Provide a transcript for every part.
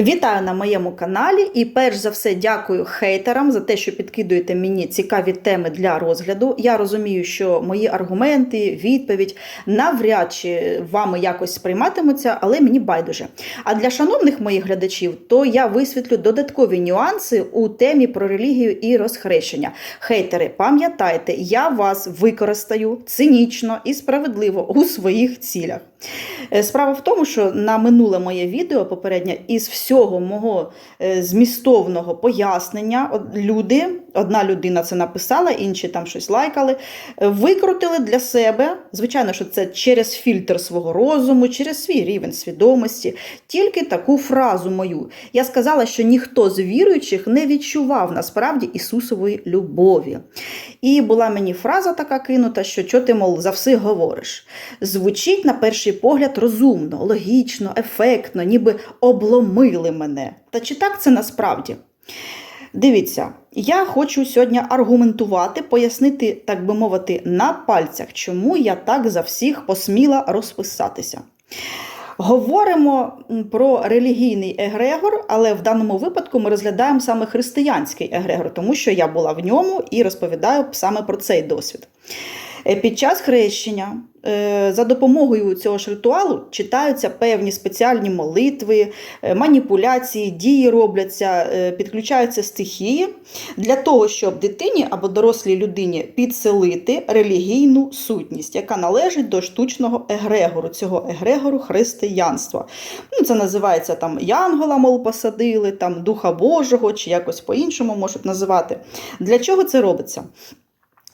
Вітаю на моєму каналі і перш за все дякую хейтерам за те, що підкидуєте мені цікаві теми для розгляду. Я розумію, що мої аргументи, відповідь навряд чи вами якось сприйматимуться, але мені байдуже. А для шановних моїх глядачів, то я висвітлю додаткові нюанси у темі про релігію і розхрещення. Хейтери, пам'ятайте, я вас використаю цинічно і справедливо у своїх цілях. Е, Справа в тому, що на минуле моє відео попереднє із всього мого е, змістовного пояснення люди, одна людина це написала, інші там щось лайкали, е, викрутили для себе, звичайно, що це через фільтр свого розуму, через свій рівень свідомості, тільки таку фразу мою. Я сказала, що ніхто з віруючих не відчував насправді Ісусової любові. І була мені фраза така кинута, що що ти, мов, за все говориш. Звучить на перший погляд розумно, логічно, ефектно, ніби обломили мене. Та чи так це насправді? Дивіться, я хочу сьогодні аргументувати, пояснити, так би мовити, на пальцях, чому я так за всіх посміла розписатися. Говоримо про релігійний егрегор, але в даному випадку ми розглядаємо саме християнський егрегор, тому що я була в ньому і розповідаю саме про цей досвід. Е, Під час хрещення за допомогою цього ж ритуалу читаються певні спеціальні молитви, е, маніпуляції, дії робляться, е, підключаються стихії для того, щоб дитині або дорослій людині підселити релігійну сутність, яка належить до штучного егрегору, цього егрегору християнства. Ну, це називається там Янгола, мол, посадили, там Духа Божого чи якось по-іншому можуть називати. Для чого це робиться?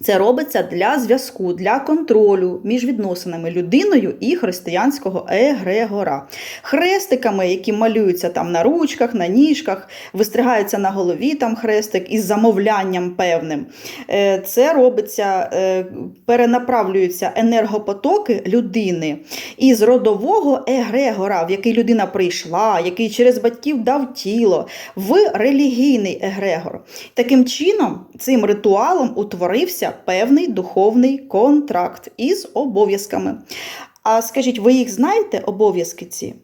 Це робиться для зв'язку, для контролю між відносинами людиною і християнського егрегора. Хрестиками, які малюються там на ручках, на ніжках, вистригаються на голові там хрестик із замовлянням певним. Е, Це робиться, е, перенаправлюються енергопотоки людини із родового егрегора, в який людина прийшла, який через батьків дав тіло, в релігійний егрегор. Таким чином, цим ритуалом утворився певний духовний контракт із обов'язками. А скажіть, ви їх знаєте, обов'язки ці?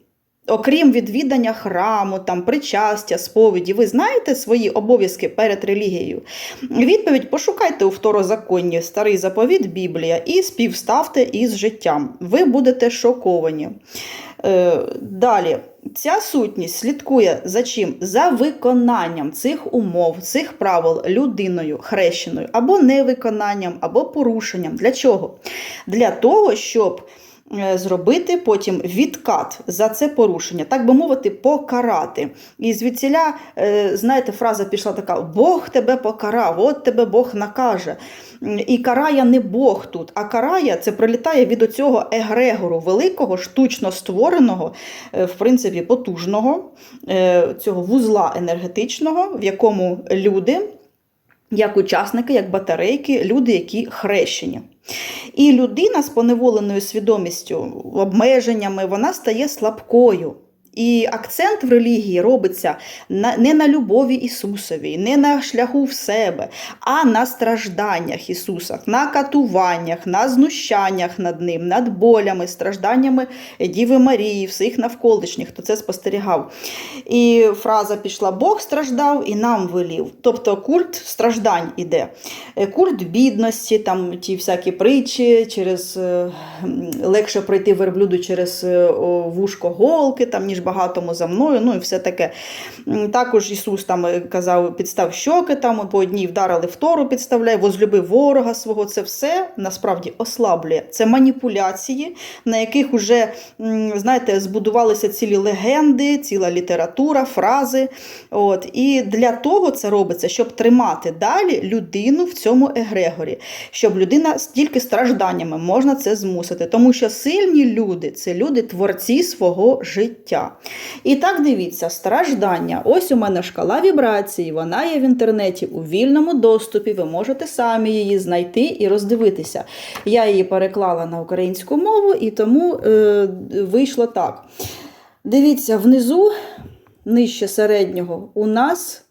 Окрім відвідання храму, там причастя, сповіді, ви знаєте свої обов'язки перед релігією? Відповідь пошукайте у второзаконні старий заповіт Біблія і співставте із життям. Ви будете шоковані. Е, Далі, ця сутність слідкує за чим? За виконанням цих умов, цих правил людиною хрещеною, або невиконанням, або порушенням. Для чого? Для того, щоб зробити потім відкат за це порушення, так би мовити, покарати. І звідсіля, е, знаєте, фраза пішла така: Бог тебе покарав, от тебе Бог накаже. І карає не Бог тут, а карає це прилітає від оцього егрегору великого, штучно створеного, е, в принципі, потужного е, цього вузла енергетичного, в якому люди, як учасники, як батарейки, люди, які хрещені. І людина з поневоленою свідомістю, обмеженнями, вона стає слабкою. І акцент в релігії робиться не на любові Ісусові, не на шляху в себе, а на стражданнях Ісуса, на катуваннях, на знущаннях над Ним, над болями, стражданнями Діви Марії, всіх навколишніх, хто це спостерігав. І фраза пішла: Бог страждав і нам велів. Тобто культ страждань іде. Е, Культ бідності, там ті всякі притчі, через е, легше пройти верблюду через е, вушко голки, там, ніж багатому за мною, ну і все таке. Також Ісус там е, казав, підстав щоки, там по одній вдарили втору, підставляй, возлюби ворога свого. Це все насправді ослаблює. Це маніпуляції, на яких вже, знаєте, збудувалися цілі легенди, ціла література, фрази. От. І для того це робиться, щоб тримати далі людину в цьому егрегорі, щоб людина тільки стражданнями можна це змусити. Тому що сильні люди це люди творці свого життя. І так дивіться, страждання. Ось у мене шкала вібрацій, вона є в інтернеті у вільному доступі. Ви можете самі її знайти і роздивитися. Я її переклала на українську мову, і тому е, вийшло так. Дивіться, внизу, нижче середнього, у нас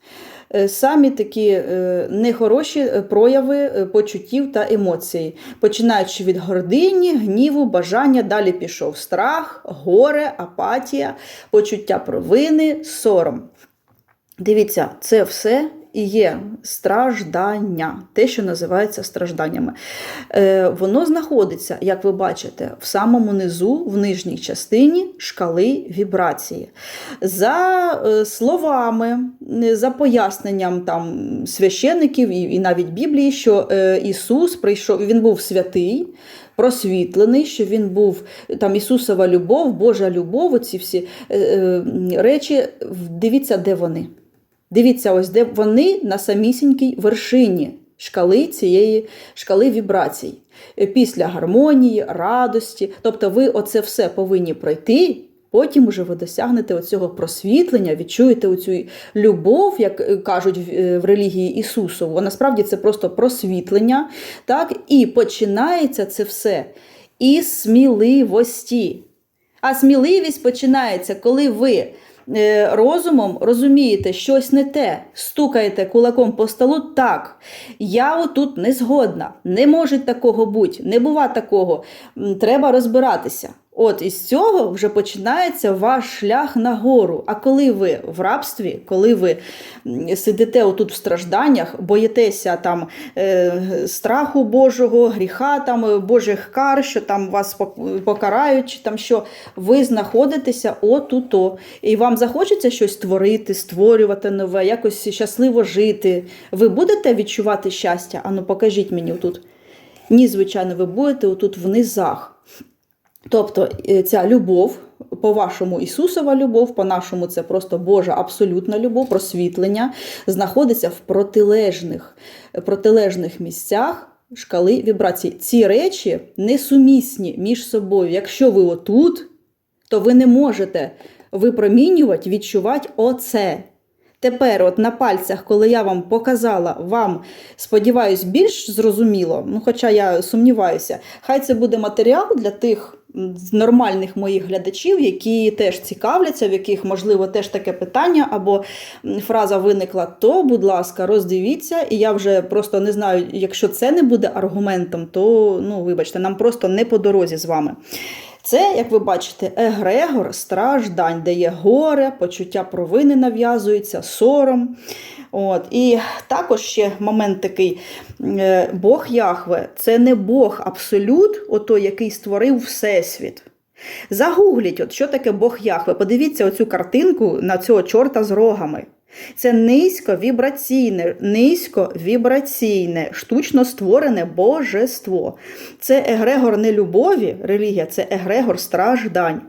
самі такі е, нехороші е, прояви е, почуттів та емоцій, починаючи від гордині, гніву, бажання, далі пішов страх, горе, апатія, почуття провини, сором. Дивіться, це все і є страждання, те, що називається стражданнями. Е, воно знаходиться, як ви бачите, в самому низу, в нижній частині шкали вібрації. За е, словами, е, за поясненням там, священиків і, навіть Біблії, що е, Ісус прийшов, він був святий. Просвітлений, що він був там Ісусова любов, Божа любов, оці всі е, е, речі. Дивіться, де вони. Дивіться, ось де вони на самісінькій вершині шкали цієї шкали вібрацій. Е, Після гармонії, радості. Тобто ви оце все повинні пройти. Потім уже ви досягнете оцього просвітлення, відчуєте оцю любов, як е, кажуть в е, релігії Ісусову. А насправді це просто просвітлення. Так? І починається це все із сміливості. А сміливість починається, коли ви розумом розумієте щось не те, стукаєте кулаком по столу, так, я отут не згодна, не може такого бути, не бува такого, треба розбиратися. От із цього вже починається ваш шлях нагору. А коли ви в рабстві, коли ви сидите отут в стражданнях, боїтеся там е, страху Божого, гріха, там е, Божих кар, що там вас покарають, чи там що, ви знаходитеся отуто. І вам захочеться щось творити, створювати нове, якось щасливо жити. Ви будете відчувати щастя? Ану, покажіть мені отут. Ні, звичайно, ви будете отут в низах. Тобто е, ця любов, по-вашому Ісусова любов, по-нашому це просто Божа абсолютна любов, просвітлення, знаходиться в протилежних, протилежних місцях шкали вібрацій. Ці речі несумісні між собою. Якщо ви отут, то ви не можете випромінювати, відчувати оце. Тепер, от на пальцях, коли я вам показала, вам сподіваюсь, більш зрозуміло, ну хоча я сумніваюся, хай це буде матеріал для тих м, нормальних моїх глядачів, які теж цікавляться, в яких, можливо, теж таке питання або фраза виникла, то, будь ласка, роздивіться, і я вже просто не знаю, якщо це не буде аргументом, то ну, вибачте, нам просто не по дорозі з вами. Це, як ви бачите, егрегор страждань, де є горе, почуття провини нав'язується, сором. От. І також ще момент такий: е, Бог Яхве це не Бог абсолют, ото, який створив Всесвіт. Загугліть, от що таке Бог Яхве. Подивіться оцю картинку на цього чорта з рогами. Це низьковібраційне, низьковібраційне, штучно створене божество. Це егрегор не любові, релігія, це егрегор страждань.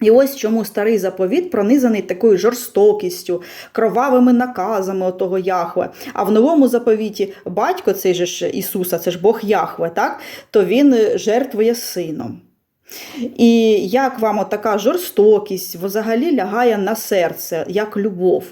І ось чому старий заповіт пронизаний такою жорстокістю, кровавими наказами отого Яхве. А в новому заповіті батько цей же ж Ісуса, це ж Бог Яхве, так? то він жертвує сином. І як вам така жорстокість взагалі лягає на серце, як любов?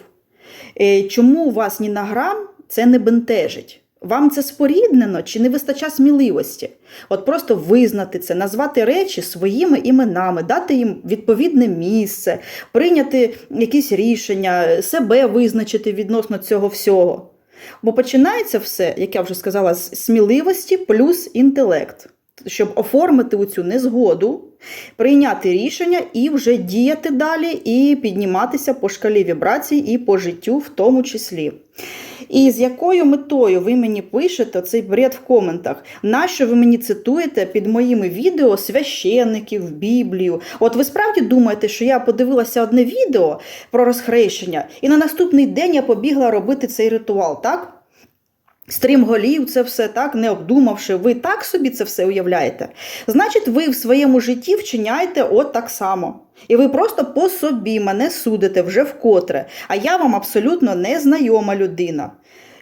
Е, Чому вас ні на грам це не бентежить? Вам це споріднено чи не вистачає сміливості? От просто визнати це, назвати речі своїми іменами, дати їм відповідне місце, прийняти якісь рішення, себе визначити відносно цього всього. Бо починається все, як я вже сказала, з сміливості плюс інтелект, щоб оформити цю незгоду, прийняти рішення і вже діяти далі, і підніматися по шкалі вібрацій і по життю в тому числі. І з якою метою ви мені пишете цей бред в коментах? Нащо ви мені цитуєте під моїми відео священників, Біблію? От ви справді думаєте, що я подивилася одне відео про розхрещення, і на наступний день я побігла робити цей ритуал, так? Стрім голів, це все так, не обдумавши, ви так собі це все уявляєте? Значить, ви в своєму житті вчиняєте от так само. І ви просто по собі мене судите вже вкотре, а я вам абсолютно незнайома людина.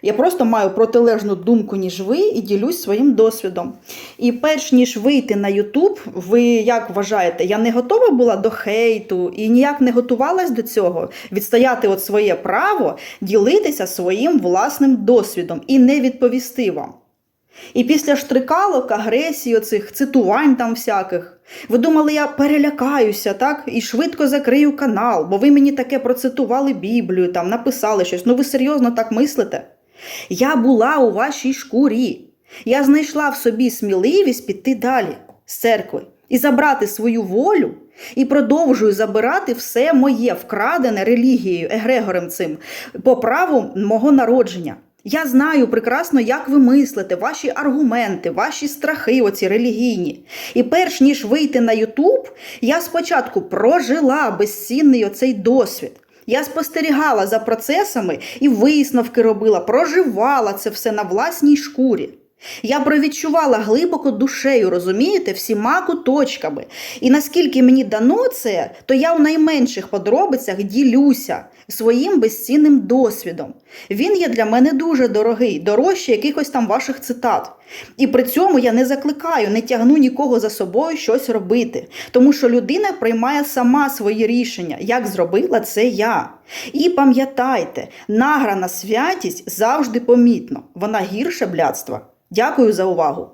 Я просто маю протилежну думку, ніж ви, і ділюсь своїм досвідом. І перш ніж вийти на Ютуб, ви як вважаєте, я не готова була до хейту і ніяк не готувалась до цього відстояти от своє право, ділитися своїм власним досвідом і не відповісти вам. І після штрикалок, агресії, оцих цитувань там всяких, ви думали, я перелякаюся, так? І швидко закрию канал, бо ви мені таке процитували Біблію, там написали щось. Ну ви серйозно так мислите? Я була у вашій шкурі. Я знайшла в собі сміливість піти далі з церкви і забрати свою волю, і продовжую забирати все моє вкрадене релігією, егрегорем цим, по праву мого народження. Я знаю прекрасно, як ви мислите, ваші аргументи, ваші страхи, оці релігійні. І перш ніж вийти на Ютуб, я спочатку прожила безцінний оцей досвід. Я спостерігала за процесами і висновки робила, проживала це все на власній шкурі. Я провідчувала глибоко душею, розумієте, всіма куточками. І наскільки мені дано це, то я в найменших подробицях ділюся своїм безцінним досвідом. Він є для мене дуже дорогий, дорожче якихось там ваших цитат. І при цьому я не закликаю, не тягну нікого за собою щось робити, тому що людина приймає сама свої рішення, як зробила це я. І пам'ятайте, награна святість завжди помітно, вона гірше блядства. Дякую за увагу.